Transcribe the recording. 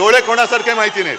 डोळे कोणासारखे माहिती नाहीत.